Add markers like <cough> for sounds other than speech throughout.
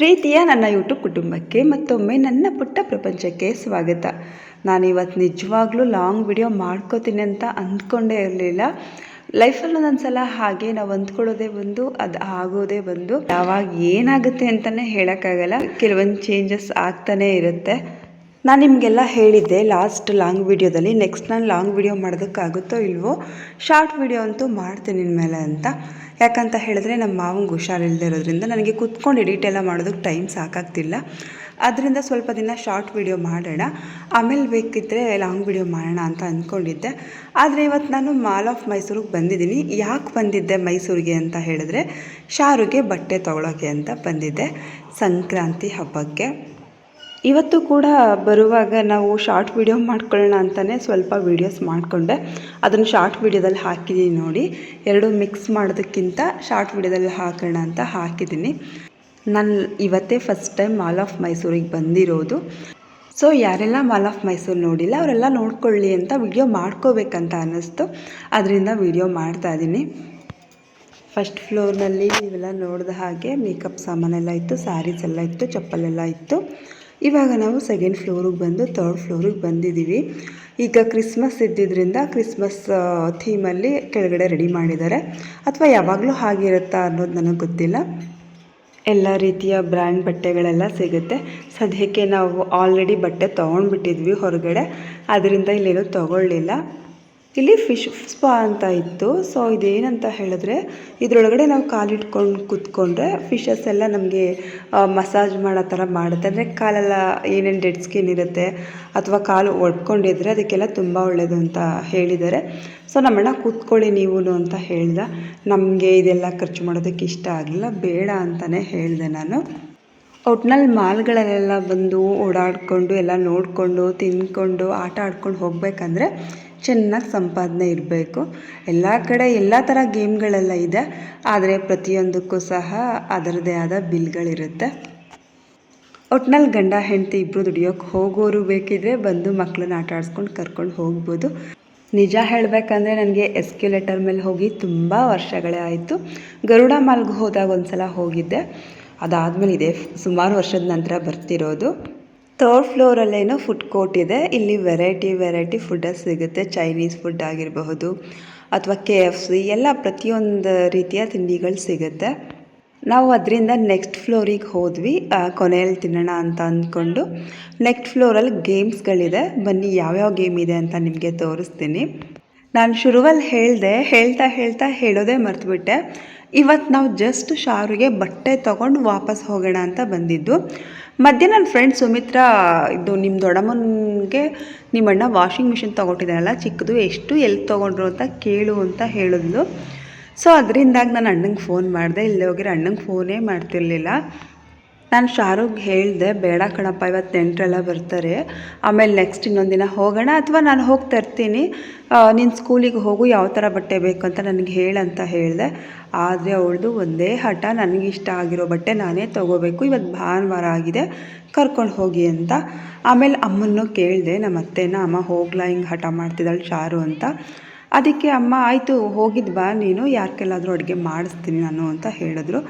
ಪ್ರೀತಿಯ ನನ್ನ ಯೂಟ್ಯೂಬ್ ಕುಟುಂಬಕ್ಕೆ ಮತ್ತೊಮ್ಮೆ ನನ್ನ ಪುಟ್ಟ ಪ್ರಪಂಚಕ್ಕೆ ಸ್ವಾಗತ. ನಾನು ಇವತ್ತು ನಿಜವಾಗ್ಲೂ ಲಾಂಗ್ ವಿಡಿಯೋ ಮಾಡ್ಕೋತೀನಿ ಅಂತ ಅಂದ್ಕೊಂಡೇ ಇರಲಿಲ್ಲ. ಲೈಫಲ್ಲಿ ಒಂದೊಂದು ಸಲ ಹಾಗೆ ನಾವು ಅಂದ್ಕೊಳ್ಳೋದೇ ಒಂದು ಅದು ಆಗೋದೇ ಒಂದು ಯಾವಾಗ ಏನಾಗುತ್ತೆ ಅಂತಲೇ ಹೇಳೋಕ್ಕಾಗಲ್ಲ. ಕೆಲವೊಂದು ಚೇಂಜಸ್ ಆಗ್ತಾನೇ ಇರುತ್ತೆ. ನಾನು ನಿಮಗೆಲ್ಲ ಹೇಳಿದ್ದೆ ಲಾಸ್ಟ್ ಲಾಂಗ್ ವಿಡಿಯೋದಲ್ಲಿ ನೆಕ್ಸ್ಟ್ ನಾನು ಲಾಂಗ್ ವಿಡಿಯೋ ಮಾಡೋದಕ್ಕಾಗುತ್ತೋ ಇಲ್ವೋ ಶಾರ್ಟ್ ವಿಡಿಯೋ ಅಂತೂ ಮಾಡ್ತೀನಿ ಇನ್ಮೇಲೆ ಅಂತ. ಯಾಕಂತ ಹೇಳಿದ್ರೆ ನಮ್ಮ ಮಾವಂಗೆ ಹುಷಾರಿಲ್ಲದೆ ಇರೋದ್ರಿಂದ ನನಗೆ ಕೂತ್ಕೊಂಡು ಎಡಿಟ್ ಎಲ್ಲ ಮಾಡೋದಕ್ಕೆ ಟೈಮ್ ಸಾಕಾಗ್ತಿಲ್ಲ. ಅದರಿಂದ ಸ್ವಲ್ಪ ದಿನ ಶಾರ್ಟ್ ವಿಡಿಯೋ ಮಾಡೋಣ. ಆಮೇಲೆ ಬೇಕಿದ್ದರೆ ಲಾಂಗ್ ವಿಡಿಯೋ ಮಾಡೋಣ ಅಂತ ಅಂದ್ಕೊಂಡಿದ್ದೆ ಆದರೆ ಇವತ್ತು ನಾನು ಮಾಲ್ ಆಫ್ ಮೈಸೂರಿಗೆ ಬಂದಿದ್ದೀನಿ. ಯಾಕೆ ಬಂದಿದ್ದೆ ಮೈಸೂರಿಗೆ ಅಂತ ಹೇಳಿದ್ರೆ, ಶಾರುಗೆ ಬಟ್ಟೆ ತೊಗೊಳೋಕ್ಕೆ ಅಂತ ಬಂದಿದ್ದೆ. ಸಂಕ್ರಾಂತಿ ಹಬ್ಬಕ್ಕೆ. ಇವತ್ತು ಕೂಡ ಬರುವಾಗ ನಾವು ಶಾರ್ಟ್ ವಿಡಿಯೋ ಮಾಡ್ಕೊಳ್ಳೋಣ ಅಂತಲೇ ಸ್ವಲ್ಪ ವೀಡಿಯೋಸ್ ಮಾಡಿಕೊಂಡೆ. ಅದನ್ನು ಶಾರ್ಟ್ ವಿಡಿಯೋದಲ್ಲಿ ಹಾಕಿದ್ದೀನಿ ನೋಡಿ. ಎರಡು ಮಿಕ್ಸ್ ಮಾಡೋದಕ್ಕಿಂತ ಶಾರ್ಟ್ ವಿಡಿಯೋದಲ್ಲಿ ಹಾಕೋಣ ಅಂತ ಹಾಕಿದ್ದೀನಿ. ನಾನು ಇವತ್ತೇ ಫಸ್ಟ್ ಟೈಮ್ ಮಾಲ್ ಆಫ್ ಮೈಸೂರಿಗೆ ಬಂದಿರೋದು. ಸೊ ಯಾರೆಲ್ಲ ಮಾಲ್ ಆಫ್ ಮೈಸೂರು ನೋಡಿಲ್ಲ, ಅವರೆಲ್ಲ ನೋಡ್ಕೊಳ್ಳಿ ಅಂತ ವಿಡಿಯೋ ಮಾಡ್ಕೋಬೇಕಂತ ಅನ್ನಿಸ್ತು. ಅದರಿಂದ ವಿಡಿಯೋ ಮಾಡ್ತಾ ಇದ್ದೀನಿ. ಫಸ್ಟ್ ಫ್ಲೋರ್ನಲ್ಲಿ ನೀವೆಲ್ಲ ನೋಡಿದ ಹಾಗೆ ಮೇಕಪ್ ಸಾಮಾನೆಲ್ಲ ಇತ್ತು ಸ್ಯಾರೀಸ್ ಎಲ್ಲ ಇತ್ತು, ಚಪ್ಪಲೆಲ್ಲ ಇತ್ತು. ಇವಾಗ ನಾವು ಸೆಕೆಂಡ್ ಫ್ಲೋರಿಗೆ ಬಂದು ತರ್ಡ್ ಫ್ಲೋರಿಗೆ ಬಂದಿದ್ದೀವಿ. ಈಗ ಕ್ರಿಸ್ಮಸ್ ಇದ್ದಿದ್ದರಿಂದ ಕ್ರಿಸ್ಮಸ್ ಥೀಮಲ್ಲಿ ಕೆಳಗಡೆ ರೆಡಿ ಮಾಡಿದ್ದಾರೆ. ಅಥವಾ ಯಾವಾಗಲೂ ಹಾಗಿರುತ್ತಾ ಅನ್ನೋದು ನನಗೆ ಗೊತ್ತಿಲ್ಲ. ಎಲ್ಲ ರೀತಿಯ ಬ್ರ್ಯಾಂಡ್ ಬಟ್ಟೆಗಳೆಲ್ಲ ಸಿಗುತ್ತೆ. ಸದ್ಯಕ್ಕೆ ನಾವು ಆಲ್ರೆಡಿ ಬಟ್ಟೆ ತೊಗೊಂಡ್ಬಿಟ್ಟಿದ್ವಿ ಹೊರಗಡೆ. ಅದರಿಂದ ಇಲ್ಲೇನೂ ತೊಗೊಳ್ಳಿಲ್ಲ. ಇಲ್ಲಿ ಫಿಶ್ ಸ್ಪಾ ಅಂತ ಇತ್ತು. ಸೊ ಇದೇನಂತ ಹೇಳಿದ್ರೆ, ಇದರೊಳಗಡೆ ನಾವು ಕಾಲಿಟ್ಕೊಂಡು ಕೂತ್ಕೊಂಡ್ರೆ ಫಿಶಸ್ ಎಲ್ಲ ನಮಗೆ ಮಸಾಜ್ ಮಾಡೋ ಥರ ಮಾಡುತ್ತೆ. ಅಂದರೆ ಕಾಲೆಲ್ಲ ಏನೇನು ಡೆಡ್ ಸ್ಕಿನ್ ಇರುತ್ತೆ ಅಥವಾ ಕಾಲು ಒಡ್ಕೊಂಡಿದ್ರೆ ಅದಕ್ಕೆಲ್ಲ ತುಂಬ ಒಳ್ಳೆಯದು ಅಂತ ಹೇಳಿದ್ದಾರೆ. ಸೊ ನಮ್ಮಣ್ಣ ಕೂತ್ಕೊಳ್ಳಿ ನೀವು ಅಂತ ಹೇಳ್ದೆ. ನಮಗೆ ಇದೆಲ್ಲ ಖರ್ಚು ಮಾಡೋದಕ್ಕೆ ಇಷ್ಟ ಆಗಲಿಲ್ಲ. ಬೇಡ ಅಂತಲೇ ಹೇಳಿದೆ ನಾನು. ಒಟ್ನಲ್ಲಿ ಮಾಲ್ಗಳಲ್ಲೆಲ್ಲ ಬಂದು ಓಡಾಡಿಕೊಂಡು, ಎಲ್ಲ ನೋಡಿಕೊಂಡು ತಿಂದ್ಕೊಂಡು ಆಟ ಆಡ್ಕೊಂಡು ಹೋಗಬೇಕಂದ್ರೆ ಚೆನ್ನಾಗಿ ಸಂಪಾದನೆ ಇರಬೇಕು. ಎಲ್ಲ ಕಡೆ ಎಲ್ಲ ಥರ ಗೇಮ್ಗಳೆಲ್ಲ ಇದೆ. ಆದರೆ ಪ್ರತಿಯೊಂದಕ್ಕೂ ಸಹ ಅದರದ್ದೇ ಆದ ಬಿಲ್ಗಳಿರುತ್ತೆ. ಒಟ್ನಲ್ಲಿ ಗಂಡ, ಹೆಂಡತಿ ಇಬ್ಬರು ದುಡಿಯೋಕೆ ಹೋಗೋರು ಬೇಕಿದ್ರೆ ಬಂದು ಮಕ್ಕಳನ್ನ ಆಟ ಆಡಿಸ್ಕೊಂಡು ಕರ್ಕೊಂಡು ಹೋಗ್ಬೋದು. ನಿಜ ಹೇಳಬೇಕಂದ್ರೆ ನನಗೆ ಎಸ್ಕ್ಯುಲೇಟರ್ ಮೇಲೆ ಹೋಗಿ ತುಂಬ ವರ್ಷಗಳೇ ಆಯಿತು. ಗರುಡ ಮಾಲ್ಗೆ ಹೋದಾಗ ಒಂದು ಸಲ ಹೋಗಿದ್ದೆ. ಅದಾದಮೇಲೆ ಇದೆ ಸುಮಾರು ವರ್ಷದ ನಂತರ ಬರ್ತಿರೋದು. ಥರ್ಡ್ ಫ್ಲೋರಲ್ಲೇನೋ ಫುಡ್ ಕೋರ್ಟ್ ಇದೆ. ಇಲ್ಲಿ ವೆರೈಟಿ ವೆರೈಟಿ ಫುಡ್ಡಸ್ ಸಿಗುತ್ತೆ. ಚೈನೀಸ್ ಫುಡ್ ಆಗಿರಬಹುದು ಅಥವಾ ಕೆ ಎಫ್ ಸಿ ಎಲ್ಲ ಪ್ರತಿಯೊಂದು ರೀತಿಯ ತಿಂಡಿಗಳು ಸಿಗುತ್ತೆ. ನಾವು ಅದರಿಂದ ನೆಕ್ಸ್ಟ್ ಫ್ಲೋರಿಗೆ ಹೋದ್ವಿ. ಕೊನೆಯಲ್ಲಿ ತಿನ್ನೋಣ ಅಂತ ಅಂದ್ಕೊಂಡು ನೆಕ್ಸ್ಟ್ ಫ್ಲೋರಲ್ಲಿ ಗೇಮ್ಸ್ಗಳಿದೆ ಬನ್ನಿ ಯಾವ್ಯಾವ ಗೇಮ್ ಇದೆ ಅಂತ ನಿಮಗೆ ತೋರಿಸ್ತೀನಿ. ನಾನು ಶುರುವಲ್ಲಿ ಹೇಳಿದೆ. ಹೇಳ್ತಾ ಹೇಳ್ತಾ ಹೇಳೋದೇ ಮರ್ತುಬಿಟ್ಟೆ. ಇವತ್ತು ನಾವು ಜಸ್ಟ್ ಶಾರುಗೆ ಬಟ್ಟೆ ತೊಗೊಂಡು ವಾಪಸ್ ಹೋಗೋಣ ಅಂತ ಬಂದಿದ್ದು. ಮಧ್ಯೆ ನನ್ನ ಫ್ರೆಂಡ್ ಸುಮಿತ್ರ, ಇದು ನಿಮ್ಮ ದೊಡ್ಡಮ್ಮನಿಗೆ ನಿಮ್ಮಣ್ಣ ವಾಷಿಂಗ್ ಮಿಷಿನ್ ತೊಗೊಟ್ಟಿದ್ದಾರಲ್ಲ ಚಿಕ್ಕದು, ಎಷ್ಟು ಎಲ್ಲಿ ತೊಗೊಂಡ್ರು ಅಂತ ಕೇಳು ಅಂತ ಹೇಳಿದ್ಲು. ಸೊ ಅದರಿಂದಾಗಿ ನಾನು ಅಣ್ಣಂಗೆ ಫೋನ್ ಮಾಡಿದೆ. ಇಲ್ಲಿ ಹೋಗಿರೋ ಅಣ್ಣಂಗೆ ಫೋನೇ ಮಾಡ್ತಿರ್ಲಿಲ್ಲ. ನಾನು ಶಾರುಖ್ ಹೇಳಿದೆ, ಬೇಡ ಕಣಪ್ಪ ಇವತ್ತು ನೆಂಟರೆಲ್ಲ ಬರ್ತಾರೆ. ಆಮೇಲೆ ನೆಕ್ಸ್ಟ್ ಇನ್ನೊಂದು ದಿನ ಹೋಗೋಣ ಅಥವಾ ನಾನು ಹೋಗಿ ತರ್ತೀನಿ ನಿನ್ನ ಸ್ಕೂಲಿಗೆ ಹೋಗು, ಯಾವ ಥರ ಬಟ್ಟೆ ಬೇಕು ಅಂತ ನನಗೆ ಹೇಳಂತ ಹೇಳಿದೆ. ಆದರೆ ಅವಳದು ಒಂದೇ ಹಠ ನನಗೆ ಇಷ್ಟ ಆಗಿರೋ ಬಟ್ಟೆ ನಾನೇ ತೊಗೋಬೇಕು. ಇವತ್ತು ಭಾನುವಾರ ಆಗಿದೆ, ಕರ್ಕೊಂಡು ಹೋಗಿ ಅಂತ. ಆಮೇಲೆ ಅಮ್ಮನ್ನು ಕೇಳಿದೆ ನಮ್ಮ ಅತ್ತೆನ ಅಮ್ಮ ಹೋಗ್ಲಾ, ಹಿಂಗೆ ಹಠ ಮಾಡ್ತಿದ್ದಾಳೆ ಶಾರು ಅಂತ. ಅದಕ್ಕೆ ಅಮ್ಮ, ಆಯಿತು ಹೋಗಿದ್ದು ಬಾ, ನೀನು ಯಾರಿಗೆಲ್ಲಾದರೂ ಅಡುಗೆ ಮಾಡಿಸ್ತೀನಿ ನಾನು, ಅಂತ ಹೇಳಿದ್ರು.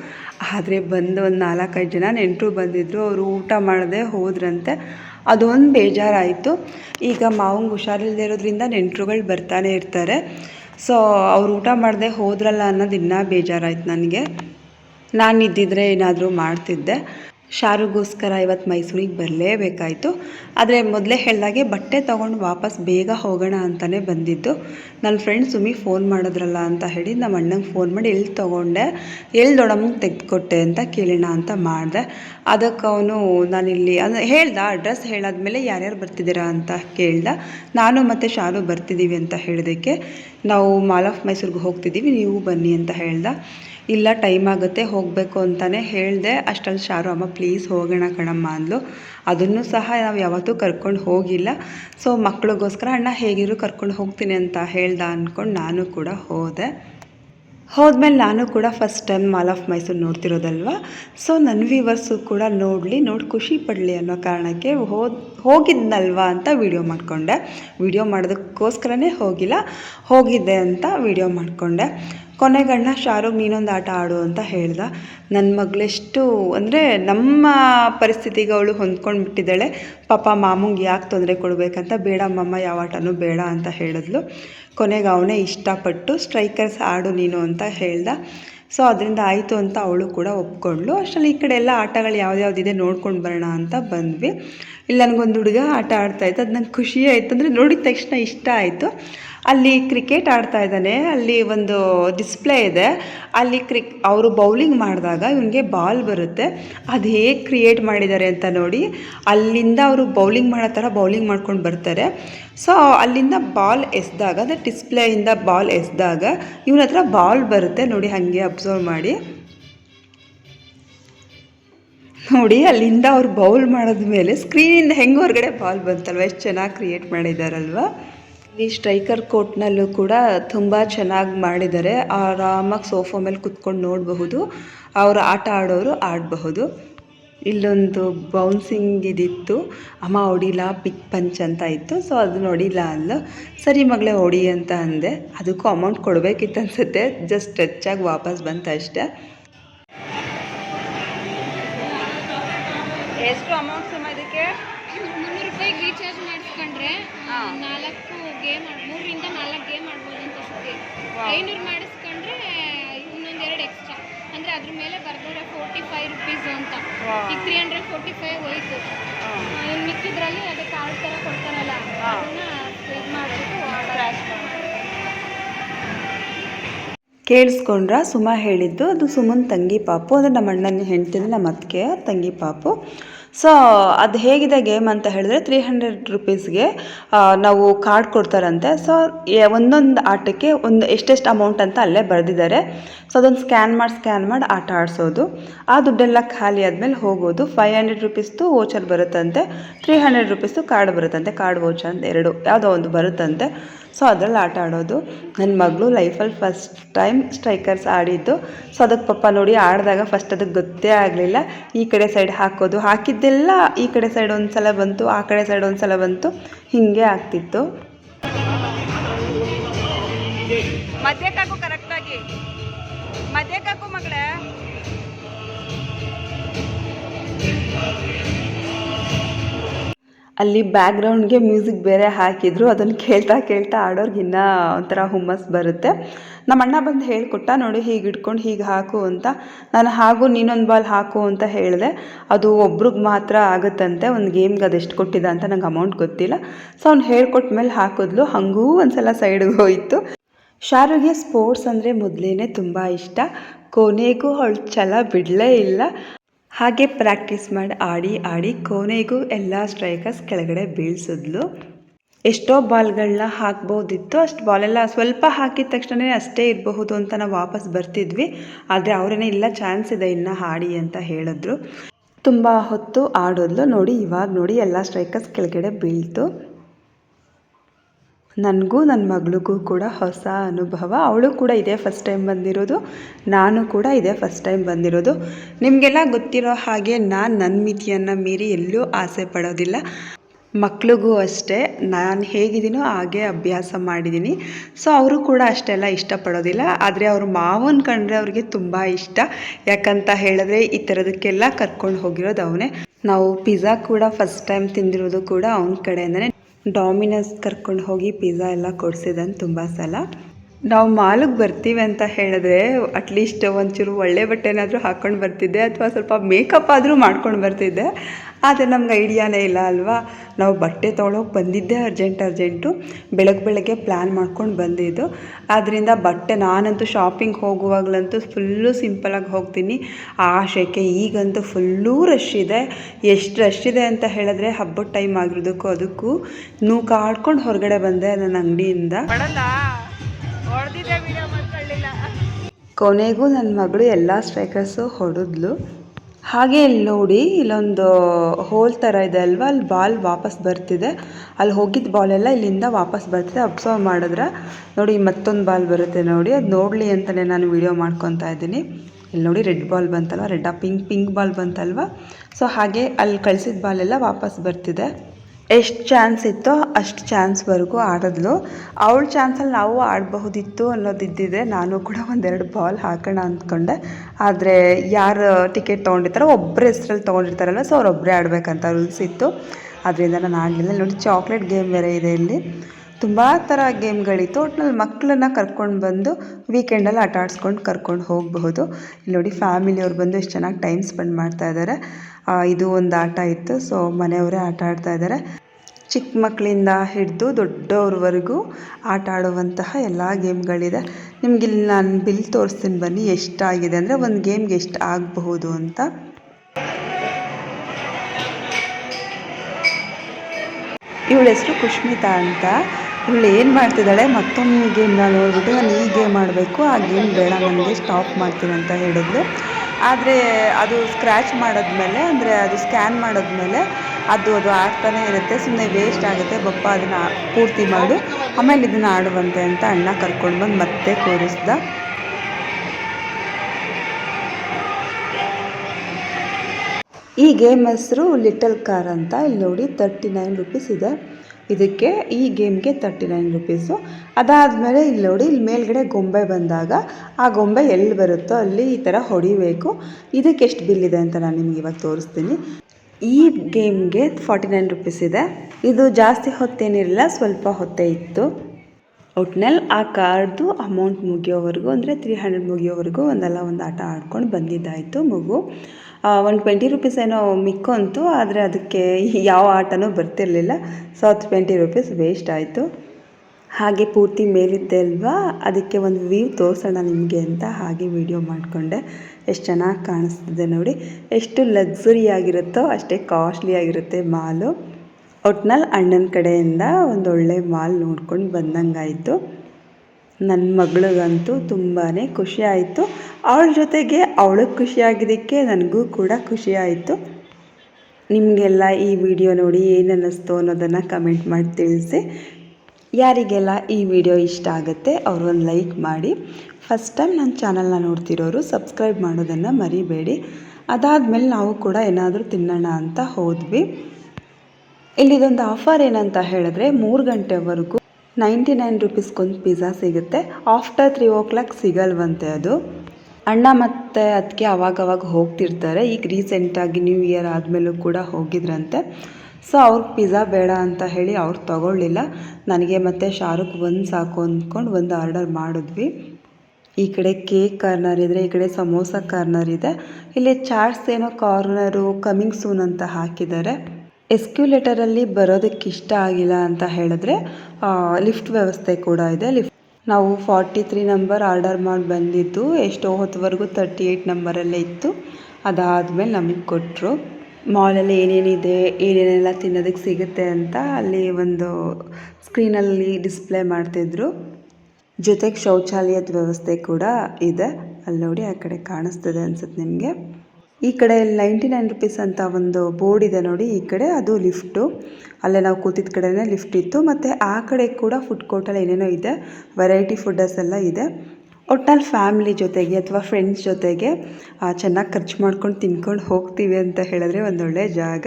ಆದರೆ ಬಂದು ಒಂದು ನಾಲ್ಕೈದು ಜನ ನೆಂಟರು ಬಂದಿದ್ದರು ಅವರು ಊಟ ಮಾಡದೆ ಹೋದ್ರಂತೆ. ಅದೊಂದು ಬೇಜಾರಾಯಿತು. ಈಗ ಮಾವಂಗೆ ಹುಷಾರಿಲ್ಲದೆ ಇರೋದ್ರಿಂದ ನೆಂಟರುಗಳು ಬರ್ತಾನೆ ಇರ್ತಾರೆ. ಸೊ ಅವ್ರು ಊಟ ಮಾಡದೆ ಹೋದ್ರಲ್ಲ ಅನ್ನೋದು ಇನ್ನೂ ಬೇಜಾರಾಯ್ತು ನನಗೆ. ನಾನು ಇದ್ದಿದ್ರೆ ಏನಾದರೂ ಮಾಡ್ತಿದ್ದೆ. ಶಾರುಗೋಸ್ಕರ ಇವತ್ತು ಮೈಸೂರಿಗೆ ಬರಲೇಬೇಕಾಯಿತು. ಆದರೆ ಮೊದಲೇ ಹೇಳಿದಾಗೆ ಬಟ್ಟೆ ತೊಗೊಂಡು ವಾಪಸ್ ಬೇಗ ಹೋಗೋಣ ಅಂತಲೇ ಬಂದಿದ್ದು. ನನ್ನ ಫ್ರೆಂಡ್ ಸುಮಿ ಫೋನ್ ಮಾಡಿದ್ರಲ್ಲ ಅಂತ ಹೇಳಿ ನಮ್ಮ ಅಣ್ಣಂಗೆ ಫೋನ್ ಮಾಡಿ ಎಲ್ಲಿ ತೊಗೊಂಡೆ, ಎಲ್ಲಿ ದೊಡ್ಡಮ್ಮಗೆ ತೆಗೆದುಕೊಟ್ಟೆ ಅಂತ ಕೇಳೋಣ ಅಂತ ಮಾಡಿದೆ. ಅದಕ್ಕೆ ಅವನು ನಾನಿಲ್ಲಿ ಅಂದರೆ ಹೇಳ್ದ ಅಡ್ರೆಸ್ ಹೇಳಾದ್ಮೇಲೆ ಯಾರ್ಯಾರು ಬರ್ತಿದ್ದೀರಾ ಅಂತ ಕೇಳ್ದ. ನಾನು ಮತ್ತು ಶಾರು ಬರ್ತಿದ್ದೀವಿ ಅಂತ ಹೇಳಿದಕ್ಕೆ, ನಾವು ಮಾಲ್ ಆಫ್ ಮೈಸೂರಿಗೆ ಹೋಗ್ತಿದ್ದೀವಿ, ನೀವು ಬನ್ನಿ ಅಂತ ಹೇಳ್ದ. ಇಲ್ಲ, ಟೈಮ್ ಆಗುತ್ತೆ, ಹೋಗಬೇಕು ಅಂತಲೇ ಹೇಳಿದೆ ಅಷ್ಟರಲ್ಲಿ ಶಾರು ಅಮ್ಮ ಪ್ಲೀಸ್ ಹೋಗೋಣ ಕಣಮ್ಮ, ಅಂದ್ಲು. ಅದನ್ನು ಸಹ ನಾವು ಯಾವತ್ತೂ ಕರ್ಕೊಂಡು ಹೋಗಿಲ್ಲ. ಸೊ ಮಕ್ಕಳಿಗೋಸ್ಕರ ಅಣ್ಣ ಹೇಗಿರು ಕರ್ಕೊಂಡು ಹೋಗ್ತೀನಿ ಅಂತ ಹೇಳ್ದ ಅಂದ್ಕೊಂಡು ನಾನು ಕೂಡ ಹೋದೆ. ಹೋದ್ಮೇಲೆ ನಾನು ಕೂಡ first time mall of Mysore ನೋಡ್ತಿರೋದಲ್ವ? So ನನ್ನ ವ್ಯೂವರ್ಸು ಕೂಡ ನೋಡಲಿ, ನೋಡಿ ಖುಷಿ ಪಡಲಿ ಅನ್ನೋ ಕಾರಣಕ್ಕೆ ಹೋದ, ಹೋಗಿದ್ನಲ್ವಾ ಅಂತ ವಿಡಿಯೋ ಮಾಡಿಕೊಂಡೆ. ವಿಡಿಯೋ ಮಾಡೋದಕ್ಕೋಸ್ಕರನೇ ಹೋಗಿಲ್ಲ ಹೋಗಿದ್ದೆ ಅಂತ ವಿಡಿಯೋ ಮಾಡಿಕೊಂಡೆ. ಕೊನೆಗಣ್ಣ ಶಾರುಖ್ ನೀನೊಂದು ಆಟ ಆಡು ಅಂತ ಹೇಳ್ದ. ನನ್ನ ಮಗಳೆಷ್ಟು, ಅಂದರೆ ನಮ್ಮ ಪರಿಸ್ಥಿತಿಗೆ ಅವಳು ಹೊಂದ್ಕೊಂಡು ಬಿಟ್ಟಿದ್ದಾಳೆ ಪಾಪ ಮಾಮಂಗೆ ಯಾಕೆ ತೊಂದರೆ ಕೊಡಬೇಕಂತ ಬೇಡ ಮಮ್ಮ ಯಾವ ಆಟನೂ ಬೇಡ ಅಂತ ಹೇಳಿದ್ಲು. ಕೊನೆಗೆ ಅವನೇ ಇಷ್ಟಪಟ್ಟು ಸ್ಟ್ರೈಕರ್ಸ್ ಆಡು ನೀನು ಅಂತ ಹೇಳ್ದ. ಸೊ ಅದರಿಂದ ಆಯಿತು ಅಂತ ಅವಳು ಕೂಡ ಒಪ್ಕೊಂಡ್ಳು. ಅಷ್ಟರಲ್ಲಿ ಈ ಕಡೆ ಎಲ್ಲ ಆಟಗಳು ಯಾವ್ದಾವ್ದಿದೆ ನೋಡ್ಕೊಂಡು ಬರೋಣ ಅಂತ ಬಂದ್ವಿ. ಇಲ್ಲಿ ನನಗೊಂದು ಹುಡುಗ ಆಟ ಆಡ್ತಾಯಿತ್ತು ಅದು ನಂಗೆ ಖುಷಿ ಆಯಿತು ಅಂದರೆ ನೋಡಿದ ತಕ್ಷಣ ಇಷ್ಟ ಆಯಿತು. ಅಲ್ಲಿ ಕ್ರಿಕೆಟ್ ಆಡ್ತಾ ಇದ್ದಾನೆ. ಅಲ್ಲಿ ಒಂದು ಡಿಸ್ಪ್ಲೇ ಇದೆ. ಅಲ್ಲಿ ಕ್ರಿಕ್ ಅವರು ಬೌಲಿಂಗ್ ಮಾಡಿದಾಗ ಇವನಿಗೆ ಬಾಲ್ ಬರುತ್ತೆ. ಅದು ಹೇಗೆ ಕ್ರಿಯೇಟ್ ಮಾಡಿದ್ದಾರೆ ಅಂತ ನೋಡಿ, ಅಲ್ಲಿಂದ ಅವರು ಬೌಲಿಂಗ್ ಮಾಡೋ ಥರ ಬೌಲಿಂಗ್ ಮಾಡ್ಕೊಂಡು ಬರ್ತಾರೆ. ಸೊ ಅಲ್ಲಿಂದ ಬಾಲ್ ಎಸ್ದಾಗ, ಅಂದರೆ ಡಿಸ್ಪ್ಲೇಯಿಂದ ಬಾಲ್ ಎಸ್ದಾಗ ಇವನ ಹತ್ರ ಬಾಲ್ ಬರುತ್ತೆ. ನೋಡಿ, ಹಾಗೆ ಅಬ್ಸರ್ವ್ ಮಾಡಿ. ನೋಡಿ, ಅಲ್ಲಿಂದ ಅವ್ರು ಬೌಲ್ ಮಾಡಿದ್ಮೇಲೆ ಸ್ಕ್ರೀನಿಂದ ಹೆಂಗೆ ಹೊರಗಡೆ ಬಾಲ್ ಬಂತಲ್ವ? ಎಷ್ಟು ಚೆನ್ನಾಗಿ ಕ್ರಿಯೇಟ್ ಮಾಡಿದಾರಲ್ವ? ಈ ಸ್ಟ್ರೈಕರ್ ಕೋರ್ಟ್ನಲ್ಲೂ ಕೂಡ ತುಂಬ ಚೆನ್ನಾಗಿ ಮಾಡಿದ್ದಾರೆ. ಆರಾಮಾಗಿ ಸೋಫಾ ಮೇಲೆ ಕುತ್ಕೊಂಡು ನೋಡಬಹುದು. ಅವರು ಆಟ ಆಡೋರು ಆಡಬಹುದು. ಇಲ್ಲೊಂದು ಬೌನ್ಸಿಂಗ್ ಇದಿತ್ತು. ಅಮ್ಮ ಹೊಡಿಲ್ಲ ಪಿಕ್ ಪಂಚ್ ಅಂತ ಇತ್ತು. ಸೊ ಅದನ್ನ ಹೊಡಿಲ್ಲ ಅಲ್ಲ ಸರಿ ಮಗಳೇ ಹೊಡಿ ಅಂತ ಅಂದೆ. ಅದಕ್ಕೂ ಅಮೌಂಟ್ ಕೊಡಬೇಕಿತ್ತು ಅನ್ಸುತ್ತೆ. ಜಸ್ಟ್ ಟಚ್ಚಾಗಿ ವಾಪಸ್ ಬಂತು ಅಷ್ಟೇ. ಎಷ್ಟು ಅಮೌಂಟ್ ಸುಮ್ಮ ಇದಕ್ಕೆ ಮುನ್ನೂರು ರೂಪಾಯಿ ರೀಚಾರ್ಜ್ ಮಾಡಿಸ್ಕೊಂಡ್ರೆ ನಾಲ್ಕು ಗೇಮ್ ಮೂರರಿಂದ ನಾಲ್ಕು ಗೇಮ್ ಆಡ್ಬೋದು ಅಂತ ಸುದ್ದಿ ಐನೂರು ಮಾಡಿಸ್ಕೊಂಡ್ರೆ ಇನ್ನೊಂದು ಎರಡು ಎಕ್ಸ್ಟ್ರಾ ಅಂದರೆ ಅದ್ರ ಮೇಲೆ ಬರ್ತಾರೆ ಫೋರ್ಟಿ ಫೈವ್ ರುಪೀಸ್ ಅಂತ ಈಗ ತ್ರೀ ಹಂಡ್ರೆಡ್ ಫೋರ್ಟಿ ಫೈವ್ ಹೋಯ್ತು ಇನ್ನು ಮಿಕ್ಕಿದ್ರಲ್ಲಿ ಅದೇ ಕಾರ್ಡ್ ಥರ ಕೊಡ್ತಾರಲ್ಲ ಅದನ್ನ ಇದು ಮಾಡಿಬಿಟ್ಟು ಕೇಳಿಸ್ಕೊಂಡ್ರ? ಸುಮ ಹೇಳಿದ್ದು ಅದು ಸುಮನ್ ತಂಗಿ ಪಾಪು ಅಂದರೆ ನಮ್ಮ ಅಣ್ಣನ ಹೆಂಡ್ತಿನ ನಮ್ಮ ಅತ್ತಿಗೆ ತಂಗಿ ಪಾಪು. ಸೊ ಅದು ಹೇಗಿದೆ ಗೇಮ್ ಅಂತ ಹೇಳಿದ್ರೆ ತ್ರೀ ಹಂಡ್ರೆಡ್ ರುಪೀಸ್ಗೆ ನಾವು ಕಾರ್ಡ್ ಕೊಡ್ತಾರಂತೆ. ಸೊ ಒಂದೊಂದು ಆಟಕ್ಕೆ ಒಂದು ಎಷ್ಟೆಷ್ಟು ಅಮೌಂಟ್ ಅಂತ ಅಲ್ಲೇ ಬರೆದಿದ್ದಾರೆ. ಸೊ ಅದನ್ನು ಸ್ಕ್ಯಾನ್ ಮಾಡಿ ಸ್ಕ್ಯಾನ್ ಮಾಡಿ, ಆಟ ಆಡಿಸೋದು. ಆ ದುಡ್ಡೆಲ್ಲ ಖಾಲಿ ಆದಮೇಲೆ ಹೋಗೋದು. ಫೈವ್ ಹಂಡ್ರೆಡ್ ರುಪೀಸ್ದು ವೋಚರ್ ಬರುತ್ತಂತೆ. ತ್ರೀ ಹಂಡ್ರೆಡ್ ರುಪೀಸ್ದು ಕಾರ್ಡ್ ಬರುತ್ತಂತೆ. ಕಾರ್ಡ್ ವೋಚರ್ ಅಂತ ಎರಡು, ಯಾವುದೋ ಒಂದು ಬರುತ್ತಂತೆ. ಸೊ ಅದರಲ್ಲಿ ಆಟ ಆಡೋದು. ನನ್ನ ಮಗಳು ಲೈಫಲ್ಲಿ ಫಸ್ಟ್ ಟೈಮ್ ಸ್ಟ್ರೈಕರ್ಸ್ ಆಡಿದ್ದು. ಸೊ ಅದಕ್ಕೆ ಪಪ್ಪ ನೋಡಿ ಆಡಿದಾಗ ಫಸ್ಟ್ ಅದಕ್ಕೆ ಗೊತ್ತೇ ಆಗಲಿಲ್ಲ. ಈ ಕಡೆ ಸೈಡ್ ಹಾಕೋದು. ಹಾಕಿದ್ದೆಲ್ಲ ಈ ಕಡೆ ಸೈಡ್ ಒಂದು ಸಲ ಬಂತು, ಆ ಕಡೆ ಸೈಡ್ ಒಂದು ಸಲ ಬಂತು. ಹೀಗೆ ಆಗ್ತಿತ್ತು. ಅಲ್ಲಿ ಬ್ಯಾಕ್ಗ್ರೌಂಡ್ಗೆ ಮ್ಯೂಸಿಕ್ ಬೇರೆ ಹಾಕಿದ್ರು. ಅದನ್ನು ಕೇಳ್ತಾ ಕೇಳ್ತಾ ಆಡೋರ್ಗೆ ಇನ್ನೂ ಒಂಥರ ಹುಮ್ಮಸ್ ಬರುತ್ತೆ. ನಮ್ಮ ಅಣ್ಣ ಬಂದು ಹೇಳಿಕೊಟ್ಟ, ನೋಡಿ ಹೀಗೆ ಇಟ್ಕೊಂಡು ಹೀಗೆ ಹಾಕು ಅಂತ. ನಾನು ಹಾಗೂ ನೀನೊಂದು ಬಾಲ್ ಹಾಕು ಅಂತ ಹೇಳಿದೆ. ಅದು ಒಬ್ರಿಗೆ ಮಾತ್ರ ಆಗುತ್ತಂತೆ. ಒಂದು ಗೇಮ್ಗೆ ಅದೆಷ್ಟು ಕೊಟ್ಟಿದ್ದ ಅಂತ ನಂಗೆ ಅಮೌಂಟ್ ಗೊತ್ತಿಲ್ಲ. ಸೊ ಅವ್ನು ಹೇಳ್ಕೊಟ್ಟ ಮೇಲೆ ಹಾಕಿದ್ಲು. ಹಾಗೂ ಒಂದು ಸಲ ಸೈಡ್ಗೆ ಹೋಯಿತು. ಶಾರುಗೆ ಸ್ಪೋರ್ಟ್ಸ್ ಅಂದರೆ ಮೊದಲೇ ತುಂಬ ಇಷ್ಟ. ಕೊನೆಗೂ ಅವಳು ಛಲ ಬಿಡಲೇ ಇಲ್ಲ. ಹಾಗೆ ಪ್ರಾಕ್ಟೀಸ್ ಮಾಡಿ ಆಡಿ ಆಡಿ ಕೊನೆಗೂ ಎಲ್ಲ ಸ್ಟ್ರೈಕರ್ಸ್ ಕೆಳಗಡೆ ಬೀಳ್ಸಿದ್ಲು. ಎಷ್ಟೋ ಬಾಲ್ಗಳನ್ನ ಹಾಕ್ಬೋದಿತ್ತು, ಅಷ್ಟು ಬಾಲೆಲ್ಲ ಸ್ವಲ್ಪ ಹಾಕಿದ ತಕ್ಷಣವೇ ಅಷ್ಟೇ ಇರಬಹುದು ಅಂತ ನಾವು ವಾಪಸ್ ಬರ್ತಿದ್ವಿ. ಆದರೆ ಅವರೇನೇ, ಇಲ್ಲ ಚಾನ್ಸ್ ಇದೆ, ಇನ್ನು ಹಾಡಿ ಅಂತ ಹೇಳಿದ್ರು. ತುಂಬ ಹೊತ್ತು ಆಡೋದ್ಲು. ನೋಡಿ, ಇವಾಗ ನೋಡಿ ಎಲ್ಲ ಸ್ಟ್ರೈಕರ್ಸ್ ಕೆಳಗಡೆ ಬೀಳ್ತು. ನನಗೂ ನನ್ನ ಮಗಳಿಗೂ ಕೂಡ ಹೊಸ ಅನುಭವ. ಅವಳು ಕೂಡ ಇದೇ ಫಸ್ಟ್ ಟೈಮ್ ಬಂದಿರೋದು. ನಾನು ಕೂಡ ಇದೇ ಫಸ್ಟ್ ಟೈಮ್ ಬಂದಿರೋದು. ನಿಮಗೆಲ್ಲ ಗೊತ್ತಿರೋ ಹಾಗೆ ನಾನು ನನ್ನ ಮಿತಿಯನ್ನು ಮೀರಿ ಎಲ್ಲೂ ಆಸೆ ಪಡೋದಿಲ್ಲ. ಮಕ್ಳಿಗೂ ಅಷ್ಟೇ. ನಾನು ಹೇಗಿದ್ದೀನೋ ಹಾಗೆ ಅಭ್ಯಾಸ ಮಾಡಿದ್ದೀನಿ. ಸೊ ಅವರು ಕೂಡ ಅಷ್ಟೆಲ್ಲ ಇಷ್ಟಪಡೋದಿಲ್ಲ. ಆದರೆ ಅವ್ರ ಮಾವನ ಕಂಡ್ರೆ ಅವ್ರಿಗೆ ತುಂಬ ಇಷ್ಟ. ಯಾಕಂತ ಹೇಳಿದ್ರೆ ಈ ಥರದಕ್ಕೆಲ್ಲ ಕರ್ಕೊಂಡು ಹೋಗಿರೋದು ಅವನೇ. ನಾವು ಪಿಜ್ಜಾ ಕೂಡ ಫಸ್ಟ್ ಟೈಮ್ ತಿಂದಿರೋದು ಕೂಡ ಅವನ ಕಡೆಯಿಂದನೇ. ಡಾಮಿನಸ್ ಕರ್ಕೊಂಡು ಹೋಗಿ ಪಿಜ್ಜಾ ಎಲ್ಲ ಕೊಡಿಸಿದ್ದಾನೆ ತುಂಬ ಸಲ. ನಾವು ಮಾಲಿಗೆ ಬರ್ತೀವಿ ಅಂತ ಹೇಳಿದ್ರೆ ಅಟ್ಲೀಸ್ಟ್ ಒಂಚೂರು ಒಳ್ಳೆ ಬಟ್ಟೆನಾದರೂ ಹಾಕ್ಕೊಂಡು ಬರ್ತಿದ್ದೆ, ಅಥವಾ ಸ್ವಲ್ಪ ಮೇಕಪ್ ಆದರೂ ಮಾಡ್ಕೊಂಡು ಬರ್ತಿದ್ದೆ. ಆದರೆ ನಮ್ಗೆ ಐಡಿಯಾನೇ ಇಲ್ಲ ಅಲ್ವಾ? ನಾವು ಬಟ್ಟೆ ತೊಗೊಳೋಕೆ ಬಂದಿದ್ದೆ ಅರ್ಜೆಂಟ್ ಅರ್ಜೆಂಟು ಬೆಳಗ್ಗೆ ಬೆಳಗ್ಗೆ ಪ್ಲ್ಯಾನ್ ಮಾಡ್ಕೊಂಡು ಬಂದಿದ್ದು. ಆದ್ದರಿಂದ ಬಟ್ಟೆ ನಾನಂತೂ ಶಾಪಿಂಗ್ ಹೋಗುವಾಗಲಂತೂ ಫುಲ್ಲು ಸಿಂಪಲಾಗಿ ಹೋಗ್ತೀನಿ. ಆ ಶೆಕೆ ಈಗಂತೂ ಫುಲ್ಲು ರಶ್ ಇದೆ. ಎಷ್ಟು ರಶ್ ಇದೆ ಅಂತ ಹೇಳಿದ್ರೆ ಹಬ್ಬದ ಟೈಮ್ ಆಗಿರೋದಕ್ಕೂ ಅದಕ್ಕೂ. ನೂಕಾಡ್ಕೊಂಡು ಹೊರಗಡೆ ಬಂದೆ ನನ್ನ ಅಂಗಡಿಯಿಂದ. ಕೊನೆಗೂ ನನ್ನ ಮಗಳು ಎಲ್ಲ ಸ್ಟ್ರೈಕರ್ಸು ಹೊಡೆದ್ಲು. ಹಾಗೆ ಇಲ್ಲಿ ನೋಡಿ, ಇಲ್ಲೊಂದು ಹೋಲ್ ಥರ ಇದೆ ಅಲ್ವಾ? ಅಲ್ಲಿ ಬಾಲ್ ವಾಪಸ್ ಬರ್ತಿದೆ. ಅಲ್ಲಿ ಹೋಗಿದ್ದ ಬಾಲೆಲ್ಲ ಇಲ್ಲಿಂದ ವಾಪಸ್ ಬರ್ತಿದೆ. ಅಬ್ಸರ್ವ್ ಮಾಡಿದ್ರೆ ನೋಡಿ ಮತ್ತೊಂದು ಬಾಲ್ ಬರುತ್ತೆ ನೋಡಿ. ಅದು ನೋಡಲಿ ಅಂತಲೇ ನಾನು ವೀಡಿಯೋ ಮಾಡ್ಕೊತಾ ಇದ್ದೀನಿ. ಇಲ್ಲಿ ನೋಡಿ ರೆಡ್ ಬಾಲ್ ಬಂತಲ್ವ? ರೆಡ್ ಪಿಂಕ್ ಪಿಂಕ್ ಬಾಲ್ ಬಂತಲ್ವ? ಸೊ ಹಾಗೆ ಅಲ್ಲಿ ಕಳಿಸಿದ ಬಾಲೆಲ್ಲ ವಾಪಸ್ ಬರ್ತಿದೆ. ಎಷ್ಟು ಚಾನ್ಸ್ ಇತ್ತೋ ಅಷ್ಟು ಚಾನ್ಸ್ವರೆಗೂ ಆಡಿದ್ಲು. ಅವಳ ಚಾನ್ಸಲ್ಲಿ ನಾವು ಆಡಬಹುದಿತ್ತು ಅನ್ನೋದಿದ್ದಿದ್ರೆ ನಾನು ಕೂಡ ಒಂದೆರಡು ಬಾಲ್ ಹಾಕೋಣ ಅಂದ್ಕೊಂಡೆ. ಆದರೆ ಯಾರು ಟಿಕೆಟ್ ತೊಗೊಂಡಿರ್ತಾರೋ ಒಬ್ಬರ ಹೆಸ್ರಲ್ಲಿ ತೊಗೊಂಡಿರ್ತಾರಲ್ಲ ಸೊ ಅವರೊಬ್ಬರೇ ಆಡಬೇಕಂತ ರೂಲ್ಸ್ ಇತ್ತು. ಅದರಿಂದ ನಾನು ಆಡಲಿಲ್ಲ. ನೋಡಿ ಚಾಕ್ಲೇಟ್ ಗೇಮ್ ಬೇರೆ ಇದೆ ಇಲ್ಲಿ. ತುಂಬ ಥರ ಗೇಮ್ಗಳಿತ್ತು. ಒಟ್ನಲ್ಲಿ ಮಕ್ಕಳನ್ನ ಕರ್ಕೊಂಡು ಬಂದು ವೀಕೆಂಡಲ್ಲಿ ಆಟ ಆಡಿಸ್ಕೊಂಡು ಕರ್ಕೊಂಡು ಹೋಗಬಹುದು. ಇಲ್ಲಿ ನೋಡಿ ಫ್ಯಾಮಿಲಿಯವ್ರು ಬಂದು ಎಷ್ಟು ಚೆನ್ನಾಗಿ ಟೈಮ್ ಸ್ಪೆಂಡ್ ಮಾಡ್ತಾ ಇದ್ದಾರೆ ಇದು ಒಂದು ಆಟ ಇತ್ತು. ಸೊ ಮನೆಯವರೇ ಆಟ ಆಡ್ತಾ ಇದ್ದಾರೆ ಚಿಕ್ಕ ಮಕ್ಕಳಿಂದ ಹಿಡಿದು ದೊಡ್ಡವ್ರವರೆಗೂ ಆಟ ಆಡುವಂತಹ ಎಲ್ಲ ಗೇಮ್ಗಳಿದೆ. ನಿಮ್ಗೆ ಇಲ್ಲಿ ನಾನು ಬಿಲ್ ತೋರಿಸ್ತೀನಿ ಬನ್ನಿ. ಎಷ್ಟಾಗಿದೆ ಅಂದರೆ ಒಂದು ಗೇಮ್ಗೆ ಎಷ್ಟು ಆಗಬಹುದು ಅಂತ. ಇವಳ ಹೆಸರು ಕುಷ್ಮಿತಾ ಅಂತ. ಇವಳು ಏನು ಮಾಡ್ತಿದ್ದಾಳೆ? ಮತ್ತೊಂದು ಗೇಮ್ನ ನೋಡಿಬಿಟ್ಟು ನಾನು ಈ ಗೇಮ್ ಆಡಬೇಕು ಆ ಗೇಮ್ ಬೇಡ ನನಗೆ ಸ್ಟಾಪ್ ಮಾಡ್ತೀನಿ ಅಂತ ಹೇಳಿದ್ಲು. ಆದರೆ ಅದು ಸ್ಕ್ರ್ಯಾಚ್ ಮಾಡಿದ್ಮೇಲೆ, ಅಂದರೆ ಅದು ಸ್ಕ್ಯಾನ್ ಮಾಡಿದ್ಮೇಲೆ ಅದು ಅದು ಆಡ್ತಾನೆ ಇರುತ್ತೆ ಸುಮ್ಮನೆ ವೇಸ್ಟ್ ಆಗುತ್ತೆ. ಬಪ್ಪ, ಅದನ್ನು ಪೂರ್ತಿ ಮಾಡು. ಆಮೇಲೆ ಇದನ್ನು ಆಡುವಂತೆ ಅಂತ ಅಣ್ಣ ಕರ್ಕೊಂಡು ಬಂದು ಮತ್ತೆ ಕೂರಿಸ್ದ. ಈ ಗೇಮ್ ಹೆಸರು ಲಿಟಲ್ ಕಾರ್ ಅಂತ. ಇಲ್ಲಿ ನೋಡಿ ತರ್ಟಿ ನೈನ್ ರುಪೀಸ್ ಇದೆ. ಇದಕ್ಕೆ ಈ ಗೇಮ್ಗೆ ತರ್ಟಿ ನೈನ್ ರುಪೀಸು ಅದಾದಮೇಲೆ ಇಲ್ಲಿ ನೋಡಿ, ಇಲ್ಲಿ ಮೇಲ್ಗಡೆ ಗೊಂಬೆ ಬಂದಾಗ ಆ ಗೊಂಬೆ ಎಲ್ಲಿ ಬರುತ್ತೋ ಅಲ್ಲಿ ಈ ಥರ ಹೊಡಿಬೇಕು. ಇದಕ್ಕೆ ಎಷ್ಟು ಬಿಲ್ ಇದೆ ಅಂತ ನಾನು ನಿಮ್ಗೆ ಇವಾಗ ತೋರಿಸ್ತೀನಿ. ಈ ಗೇಮ್ಗೆ ಫಾರ್ಟಿ ನೈನ್ ರುಪೀಸ್ ಇದೆ. ಇದು ಜಾಸ್ತಿ ಹೊತ್ತೇನಿರಲಿಲ್ಲ ಸ್ವಲ್ಪ ಹೊತ್ತೇ ಇತ್ತು. ಒಟ್ನಲ್ಲಿ ಆ ಕಾರ್ಡ್ದು ಅಮೌಂಟ್ ಮುಗಿಯೋವರೆಗೂ, ಅಂದರೆ ತ್ರೀ ಹಂಡ್ರೆಡ್ ಮುಗಿಯೋವರೆಗೂ ಒಂದಲ್ಲ, ಒಂದು ಆಟ ಆಡ್ಕೊಂಡು ಬಂದಿದ್ದಾಯಿತು ಮಗು. ಒಂದು ಟ್ವೆಂಟಿ ರುಪೀಸ್ ಏನೋ ಮಿಕ್ಕೊಂತು ಆದರೆ ಅದಕ್ಕೆ ಯಾವ ಆಟನೂ ಬರ್ತಿರಲಿಲ್ಲ. ಸೊ ಅದು ಟ್ವೆಂಟಿ ರುಪೀಸ್ ವೇಸ್ಟ್ ಆಯಿತು. ಹಾಗೆ ಪೂರ್ತಿ ಮೇಲಿದ್ದೆ ಅಲ್ವಾ? ಅದಕ್ಕೆ ಒಂದು ವ್ಯೂ ತೋರಿಸೋಣ ನಿಮಗೆ ಅಂತ ಹಾಗೆ ವಿಡಿಯೋ ಮಾಡಿಕೊಂಡೆ. ಎಷ್ಟು ಚೆನ್ನಾಗಿ ಕಾಣಿಸ್ತಿದೆ ನೋಡಿ. ಎಷ್ಟು ಲಕ್ಸುರಿ ಆಗಿರುತ್ತೋ, ಅಷ್ಟೇ ಕಾಸ್ಟ್ಲಿ ಆಗಿರುತ್ತೆ ಮಾಲು. ಒಟ್ನಲ್ಲಿ ಅಣ್ಣನ ಕಡೆಯಿಂದ ಒಂದೊಳ್ಳೆ ಮಾಲ್ ನೋಡ್ಕೊಂಡು ಬಂದಂಗಾಯಿತು. ನನ್ನ ಮಗಳಿಗಂತೂ ತುಂಬಾ ಖುಷಿ ಆಯಿತು. ಅವಳ ಜೊತೆಗೆ ಅವಳಿಗೆ ಖುಷಿಯಾಗಿದ್ದಕ್ಕೆ ನನಗೂ ಕೂಡ ಖುಷಿ ಆಯಿತು. ನಿಮಗೆಲ್ಲ ಈ ವಿಡಿಯೋ ನೋಡಿ ಏನು ಅನ್ನಿಸ್ತು ಅನ್ನೋದನ್ನು ಕಮೆಂಟ್ ಮಾಡಿ ತಿಳಿಸಿ. ಯಾರಿಗೆಲ್ಲ ಈ ವಿಡಿಯೋ ಇಷ್ಟ ಆಗುತ್ತೆ ಅವರು ಒಂದು ಲೈಕ್ ಮಾಡಿ. ಫಸ್ಟ್ ಟೈಮ್ ನನ್ನ ಚಾನಲ್ನ ನೋಡ್ತಿರೋರು ಸಬ್ಸ್ಕ್ರೈಬ್ ಮಾಡೋದನ್ನು ಮರಿಬೇಡಿ. ಅದಾದಮೇಲೆ ನಾವು ಕೂಡ ಏನಾದರೂ ತಿನ್ನೋಣ ಅಂತ ಹೋದ್ವಿ. ಇಲ್ಲಿದೊಂದು ಆಫರ್ ಏನಂತ ಹೇಳಿದ್ರೆ ಮೂರು ಗಂಟೆವರೆಗೂ ನೈಂಟಿ ನೈನ್ ರುಪೀಸ್ಗೊಂದು ಪಿಜ್ಜಾ ಸಿಗುತ್ತೆ. ಆಫ್ಟರ್ ತ್ರೀ ಓ ಕ್ಲಾಕ್ ಸಿಗಲ್ವಂತೆ ಅದು. ಅಣ್ಣ ಮತ್ತು ಅದಕ್ಕೆ ಅವಾಗವಾಗ ಹೋಗ್ತಿರ್ತಾರೆ. ಈಗ ರೀಸೆಂಟಾಗಿ ನ್ಯೂ ಇಯರ್ ಆದಮೇಲೂ ಕೂಡ ಹೋಗಿದ್ರಂತೆ. ಸೊ ಅವ್ರಿಗೆ ಪಿಜ್ಜಾ ಬೇಡ ಅಂತ ಹೇಳಿ ಅವ್ರು ತಗೊಳ್ಳಿಲ್ಲ. ನನಗೆ ಮತ್ತು ಶಾರುಖ್ ಒಂದು ಸಾಕು ಅಂದ್ಕೊಂಡು ಒಂದು ಆರ್ಡರ್ ಮಾಡಿದ್ವಿ. ಈ ಕಡೆ ಕೇಕ್ ಕಾರ್ನರ್ ಇದ್ರೆ, ಈ ಕಡೆ ಸಮೋಸ ಕಾರ್ನರ್ ಇದೆ. ಇಲ್ಲಿ ಚಾಟ್ಸ್ ಏನೋ ಕಾರ್ನರು, ಕಮಿಂಗ್ ಸೂನ್ ಅಂತ ಹಾಕಿದ್ದಾರೆ. ಎಸ್ಕ್ಯುಲೇಟರಲ್ಲಿ ಬರೋದಕ್ಕೆ ಇಷ್ಟ ಆಗಿಲ್ಲ ಅಂತ ಹೇಳಿದ್ರೆ ಲಿಫ್ಟ್ ವ್ಯವಸ್ಥೆ ಕೂಡ ಇದೆ. ಲಿಫ್ಟ್ ನಾವು ಫಾರ್ಟಿ ತ್ರೀ ನಂಬರ್ ಆರ್ಡರ್ ಮಾಡಿ ಬಂದಿದ್ದು, ಎಷ್ಟೋ ಹೊತ್ತುವರೆಗೂ ತರ್ಟಿ ಏಯ್ಟ್ ನಂಬರಲ್ಲೇ ಇತ್ತು. ಅದಾದಮೇಲೆ ನಮಗೆ ಕೊಟ್ಟರು ಮಾಲಲ್ಲಿ ಏನೇನಿದೆ, ಏನೇನೆಲ್ಲ ತಿನ್ನೋದಕ್ಕೆ ಸಿಗುತ್ತೆ ಅಂತ ಅಲ್ಲಿ ಒಂದು ಸ್ಕ್ರೀನಲ್ಲಿ ಡಿಸ್ಪ್ಲೇ ಮಾಡ್ತಿದ್ರು. ಜೊತೆಗೆ ಶೌಚಾಲಯದ ವ್ಯವಸ್ಥೆ ಕೂಡ ಇದೆ. ಅಲ್ಲಿ ನೋಡಿ ಆ ಕಡೆ ಕಾಣಿಸ್ತದೆ ಅನ್ಸುತ್ತೆ ನಿಮಗೆ. ಈ ಕಡೆ ನೈಂಟಿ ನೈನ್ ರುಪೀಸ್ ಅಂತ ಒಂದು ಬೋರ್ಡ್ ಇದೆ ನೋಡಿ, ಈ ಕಡೆ ಅದು ಲಿಫ್ಟು. ಅಲ್ಲೇ ನಾವು ಕೂತಿದ್ದ ಕಡೆನೇ ಲಿಫ್ಟ್ ಇತ್ತು. ಮತ್ತು ಆ ಕಡೆ ಕೂಡ ಫುಡ್ ಕೋರ್ಟಲ್ಲಿ ಏನೇನೋ ಇದೆ, ವೆರೈಟಿ ಫುಡ್ಡಸ್ ಎಲ್ಲ ಇದೆ. ಒಟ್ಟಲ್ಲಿ ಫ್ಯಾಮ್ಲಿ ಜೊತೆಗೆ ಅಥವಾ ಫ್ರೆಂಡ್ಸ್ ಜೊತೆಗೆ ಚೆನ್ನಾಗಿ ಖರ್ಚು ಮಾಡ್ಕೊಂಡು ತಿನ್ಕೊಂಡು ಹೋಗ್ತೀವಿ ಅಂತ ಹೇಳಿದ್ರೆ ಒಂದೊಳ್ಳೆ ಜಾಗ.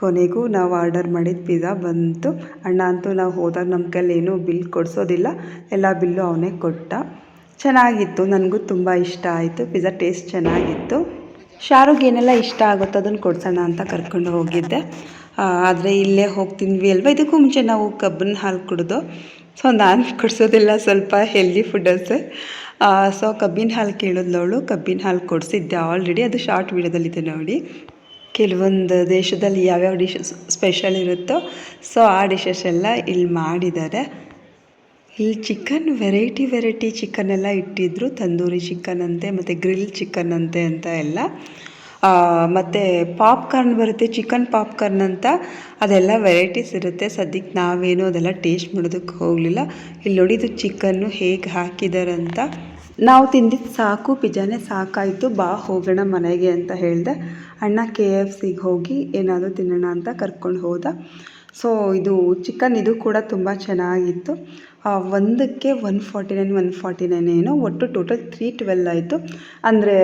ಕೊನೆಗೂ ನಾವು ಆರ್ಡರ್ ಮಾಡಿದ ಪಿಜ್ಜಾ ಬಂತು. ಅಣ್ಣ ಅಂತೂ ನಾವು ಹೋದಾಗ ನಮ್ಮ ಕೈಲಿ ಏನೂ ಬಿಲ್ ಕೊಡಿಸೋದಿಲ್ಲ. ಎಲ್ಲ ಬಿಲ್ಲು ಅವನೇ ಕೊಟ್ಟ. ಚೆನ್ನಾಗಿತ್ತು, ನನಗೂ ತುಂಬ ಇಷ್ಟ ಆಯಿತು. ಪಿಜ್ಜಾ ಟೇಸ್ಟ್ ಚೆನ್ನಾಗಿತ್ತು. ಶಾರುಗ್ ಏನೆಲ್ಲ ಇಷ್ಟ ಆಗುತ್ತೋ ಅದನ್ನು ಕೊಡ್ಸೋಣ ಅಂತ ಕರ್ಕೊಂಡು ಹೋಗಿದ್ದೆ. ಆದರೆ ಇಲ್ಲೇ ಹೋಗ್ತಿದ್ವಿ ಅಲ್ವಾ? ಇದಕ್ಕೂ ಮುಂಚೆ ನಾವು ಕಬ್ಬಿನ ಹಾಲು ಕುಡಿದು ಸೊ ನಾನು ಕೊಡಿಸೋದಿಲ್ಲ, ಸ್ವಲ್ಪ ಹೆಲ್ದಿ ಫುಡ್ಡಸ್ ಸೊ ಕಬ್ಬಿನ ಹಾಲು ಕೇಳಿದ್ಲವಳು ಕಬ್ಬಿನ ಹಾಲು ಕೊಡಿಸಿದ್ದೆ ಆಲ್ರೆಡಿ ಅದು ಶಾರ್ಟ್ ವೀಡಿಯೋದಲ್ಲಿದೆ ನೋಡಿ. ಕೆಲವೊಂದು ದೇಶದಲ್ಲಿ ಯಾವ್ಯಾವ ಡಿಶಸ್ ಸ್ಪೆಷಲ್ ಇರುತ್ತೋ ಸೊ ಆ ಡಿಶಸ್ ಎಲ್ಲ ಇಲ್ಲಿ ಮಾಡಿದ್ದಾರೆ. ಇಲ್ಲಿ ಚಿಕನ್ ವೆರೈಟಿ ವೆರೈಟಿ ಚಿಕನ್ ಎಲ್ಲ ಇಟ್ಟಿದ್ರು. ತಂದೂರಿ ಚಿಕನ್ ಅಂತೆ, ಮತ್ತು ಗ್ರಿಲ್ ಚಿಕನ್ ಅಂತೆ ಅಂತ ಎಲ್ಲ. ಮತ್ತು ಪಾಪ್ಕಾರ್ನ್ ಬರುತ್ತೆ. ಚಿಕನ್ ಪಾಪ್ಕಾರ್ನ್ ಅಂತ ಅದೆಲ್ಲ ವೆರೈಟೀಸ್ ಇರುತ್ತೆ. ಸದ್ಯಕ್ಕೆ ನಾವೇನು ಅದೆಲ್ಲ ಟೇಸ್ಟ್ ಮಾಡೋದಕ್ಕೆ ಹೋಗಲಿಲ್ಲ. ಇಲ್ಲಿ ನೋಡಿ ಚಿಕನ್ನು ಹೇಗೆ ಹಾಕಿದ್ದಾರೆ ಅಂತ. ನಾವು ತಿಂದಿದ್ದು ಸಾಕು, ಪಿಜ್ಜಾನೇ ಸಾಕಾಯಿತು. ಬಾ, ಹೋಗೋಣ ಮನೆಗೆ ಅಂತ ಹೇಳಿದೆ. ಅಣ್ಣ ಕೆ ಎಫ್ ಸಿಗೆ ಹೋಗಿ ಏನಾದರೂ ತಿನ್ನೋಣ ಅಂತ ಕರ್ಕೊಂಡು ಹೋದ. ಸೊ ಇದು ಚಿಕನ್ ಇದು ಕೂಡ ತುಂಬ ಚೆನ್ನಾಗಿತ್ತು. ಒಂದಕ್ಕೆ one forty nine one forty nine ಏನೋ, ಒಟ್ಟು ಟೋಟಲ್ ತ್ರೀ ಟ್ವೆಲ್ ಆಯಿತು. ಅಂದರೆ,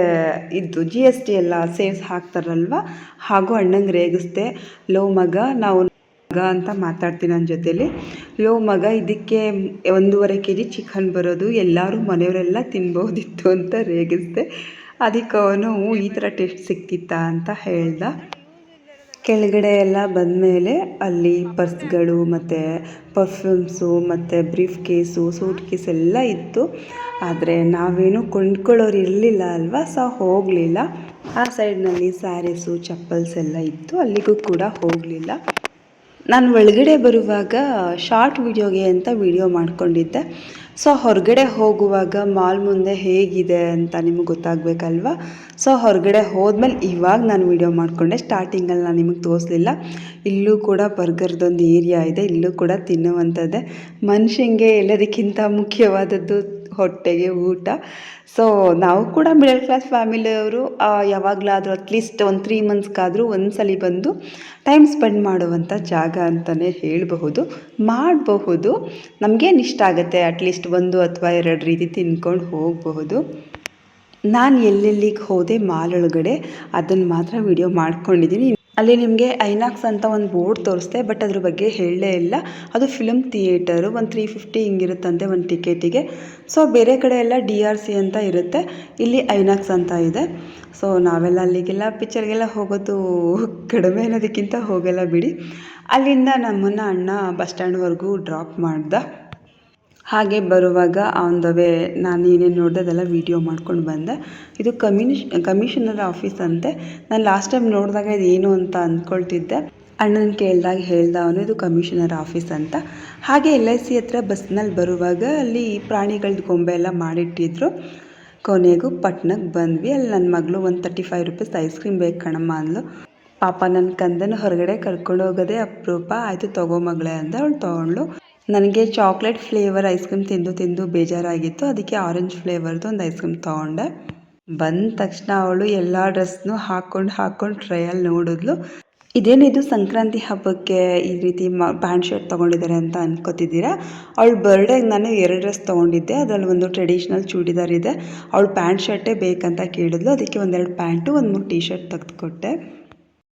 ಇದು ಜಿ ಎಸ್ ಟಿ ಎಲ್ಲ ಸೇವ್ಸ್ ಹಾಕ್ತಾರಲ್ವ? ಹಾಗೂ ಅಣ್ಣಂಗೆ ರೇಗಿಸ್ದೆ, ಲೋ ಮಗ, ನಾವು ಮಗ ಅಂತ ಮಾತಾಡ್ತೀನಿ ನನ್ನ ಜೊತೇಲಿ. ಲೋ ಮಗ, ಇದಕ್ಕೆ ಒಂದೂವರೆ ಕೆ ಜಿ ಚಿಕನ್ ಬರೋದು, ಎಲ್ಲರೂ ಮನೆಯವರೆಲ್ಲ ತಿನ್ಬೋದಿತ್ತು ಅಂತ ರೇಗಿಸ್ದೆ. ಅದಕ್ಕೆ ಅವನು, ಈ ಥರ ಟೇಸ್ಟ್ ಸಿಕ್ತಿತ್ತಾ ಅಂತ ಹೇಳ್ದ. ಕೆಳಗಡೆ ಎಲ್ಲ ಬಂದಮೇಲೆ ಅಲ್ಲಿ ಪರ್ಸ್ಗಳು ಮತ್ತು ಪರ್ಫ್ಯೂಮ್ಸು ಮತ್ತು ಬ್ರೀಫ್ ಕೇಸು, ಸೂಟ್ ಕೇಸ್ ಎಲ್ಲ ಇತ್ತು. ಆದರೆ ನಾವೇನು ಕೊಂಡ್ಕೊಳ್ಳೋರು ಇರಲಿಲ್ಲ ಅಲ್ವಾ? ಸೊ, ಹೋಗಲಿಲ್ಲ. ಆ ಸೈಡ್ನಲ್ಲಿ ಸ್ಯಾರೀಸು, ಚಪ್ಪಲ್ಸ್ ಎಲ್ಲ ಇತ್ತು. ಅಲ್ಲಿಗೂ ಕೂಡ ಹೋಗಲಿಲ್ಲ. ನಾನು ಒಳಗಡೆ ಬರುವಾಗ ಶಾರ್ಟ್ ವಿಡಿಯೋಗೆ ಅಂತ ವಿಡಿಯೋ ಮಾಡ್ಕೊಂಡಿದ್ದೆ. ಸೊ ಹೊರಗಡೆ ಹೋಗುವಾಗ ಮಾಲ್ ಮುಂದೆ ಹೇಗಿದೆ ಅಂತ ನಿಮಗೆ ಗೊತ್ತಾಗಬೇಕಲ್ವ? ಸೊ ಹೊರಗಡೆ ಹೋದ್ಮೇಲೆ ಇವಾಗ ನಾನು ವಿಡಿಯೋ ಮಾಡಿಕೊಂಡೆ. ಸ್ಟಾರ್ಟಿಂಗಲ್ಲಿ ನಾನು ನಿಮಗೆ ತೋರಿಸಲಿಲ್ಲ. ಇಲ್ಲೂ ಕೂಡ ಬರ್ಗರ್ದೊಂದು ಏರಿಯಾ ಇದೆ. ಇಲ್ಲೂ ಕೂಡ ತಿನ್ನುವಂಥದ್ದೇ. ಮನುಷ್ಯಂಗೆ ಎಲ್ಲದಕ್ಕಿಂತ ಮುಖ್ಯವಾದದ್ದು ಹೊಟ್ಟೆಗೆ ಊಟ. ಸೊ ನಾವು ಕೂಡ ಮಿಡಲ್ ಕ್ಲಾಸ್ ಫ್ಯಾಮಿಲಿಯವರು ಯಾವಾಗಲಾದರೂ ಅಟ್ಲೀಸ್ಟ್ ಒಂದು ತ್ರೀ ಮಂತ್ಸ್ಗಾದರೂ ಒಂದ್ಸಲಿ ಬಂದು ಟೈಮ್ ಸ್ಪೆಂಡ್ ಮಾಡುವಂಥ ಜಾಗ ಅಂತಲೇ ಹೇಳಬಹುದು. ಮಾಡಬಹುದು. ನಮಗೇನು ಇಷ್ಟ ಆಗುತ್ತೆ? ಅಟ್ಲೀಸ್ಟ್ ಒಂದು ಅಥವಾ ಎರಡು ರೀತಿ ತಿನ್ಕೊಂಡು ಹೋಗಬಹುದು. ನಾನು ಎಲ್ಲೆಲ್ಲಿಗೆ ಹೋದೆ ಮಾಲ್ ಒಳಗಡೆ ಅದನ್ನು ಮಾತ್ರ ವಿಡಿಯೋ ಮಾಡ್ಕೊಂಡಿದ್ದೀನಿ ಅಲ್ಲಿ ನಿಮಗೆ ಐನಾಕ್ಸ್ ಅಂತ ಒಂದು ಬೋರ್ಡ್ ತೋರಿಸ್ದೆ, ಬಟ್ ಅದ್ರ ಬಗ್ಗೆ ಹೇಳಲೇ ಇಲ್ಲ. ಅದು ಫಿಲಮ್ ಥಿಯೇಟರು ಒಂದು ತ್ರೀ ಫಿಫ್ಟಿ ಹಿಂಗಿರುತ್ತಂತೆ ಒಂದು ಟಿಕೆಟಿಗೆ ಸೊ ಬೇರೆ ಕಡೆ ಎಲ್ಲ ಡಿ ಆರ್ ಸಿ ಅಂತ ಇರುತ್ತೆ. ಇಲ್ಲಿ ಐನಾಕ್ಸ್ ಅಂತ ಇದೆ. ಸೊ ನಾವೆಲ್ಲ ಅಲ್ಲಿಗೆಲ್ಲ ಪಿಕ್ಚರ್ಗೆಲ್ಲ ಹೋಗೋದು <laughs> ಕಡಿಮೆ ಅನ್ನೋದಕ್ಕಿಂತ ಹೋಗಲ್ಲ ಬಿಡಿ. ಅಲ್ಲಿಂದ ನಮ್ಮನ್ನು ಅಣ್ಣ ಬಸ್ ಸ್ಟ್ಯಾಂಡ್ವರೆಗೂ ಡ್ರಾಪ್ ಮಾಡ್ದ. ಹಾಗೆ ಬರುವಾಗ ಆನ್ ದ ವೇ ನಾನು ಏನೇನು ನೋಡಿದೆ ಅದೆಲ್ಲ ವಿಡಿಯೋ ಮಾಡ್ಕೊಂಡು ಬಂದೆ. ಇದು ಕಮಿಷ್, ಕಮಿಷನರ್ ಆಫೀಸ್ ಅಂತೆ. ನಾನು ಲಾಸ್ಟ್ ಟೈಮ್ ನೋಡಿದಾಗ ಇದು ಏನು ಅಂತ ಅಂದ್ಕೊಳ್ತಿದ್ದೆ. ಅಣ್ಣನ ಕೇಳಿದಾಗ ಹೇಳ್ದ ಅವನು, ಇದು ಕಮಿಷನರ್ ಆಫೀಸ್ ಅಂತ. ಹಾಗೆ ಎಲ್ ಐ ಸಿ ಹತ್ರ ಬಸ್ನಲ್ಲಿ ಬರುವಾಗ ಅಲ್ಲಿ ಪ್ರಾಣಿಗಳದ್ದು ಗೊಂಬೆ ಎಲ್ಲ ಮಾಡಿಟ್ಟಿದ್ರು. ಕೊನೆಗೂ ಪಟ್ನಕ್ಕೆ ಬಂದ್ವಿ. ಅಲ್ಲಿ ನನ್ನ ಮಗಳು ಒಂದು thirty five rupees ice cream ಬೇಕು ಕಣಮ್ಮ ಅಂದ್ಲು. ಪಾಪ ನನ್ನ ಕಂದನ ಹೊರಗಡೆ ಕರ್ಕೊಂಡು ಹೋಗೋದೇ ಅಪರೂಪ, ಆಯಿತು ತಗೋ ಮಗಳೇ ಅಂದ. ಅವಳು ತೊಗೊಂಡ್ಳು. ನನಗೆ ಚಾಕ್ಲೇಟ್ ಫ್ಲೇವರ್ ಐಸ್ ಕ್ರೀಮ್ ತಿಂದು ತಿಂದು ಬೇಜಾರಾಗಿತ್ತು. ಅದಕ್ಕೆ ಆರೆಂಜ್ ಫ್ಲೇವರ್ದು ಒಂದು ಐಸ್ ಕ್ರೀಮ್ ತೊಗೊಂಡೆ. ಬಂದ ತಕ್ಷಣ ಅವಳು ಎಲ್ಲ ಡ್ರೆಸ್ನು ಹಾಕ್ಕೊಂಡು ಹಾಕ್ಕೊಂಡು ಟ್ರಯಲ್ ನೋಡಿದ್ಲು. ಇದೇನಿದು ಸಂಕ್ರಾಂತಿ ಹಬ್ಬಕ್ಕೆ ಈ ರೀತಿ ಮ ಪ್ಯಾಂಟ್ ಶರ್ಟ್ ತೊಗೊಂಡಿದ್ದಾರೆ ಅಂತ ಅನ್ಕೋತಿದ್ದೀರಾ? ಅವಳ ಬರ್ಡೇಗೆ ನಾನು ಎರಡು ಡ್ರೆಸ್ ತೊಗೊಂಡಿದ್ದೆ. ಅದರಲ್ಲಿ ಒಂದು ಟ್ರೆಡಿಷ್ನಲ್ ಚೂಡಿದಾರ್ ಇದೆ. ಅವಳು ಪ್ಯಾಂಟ್ ಶರ್ಟೇ ಬೇಕಂತ ಕೇಳಿದ್ಲು. ಅದಕ್ಕೆ ಒಂದೆರಡು ಪ್ಯಾಂಟು, ಒಂದು ಮೂರು ಟೀ ಶರ್ಟ್ ತೆಗೆದುಕೊಟ್ಟೆ.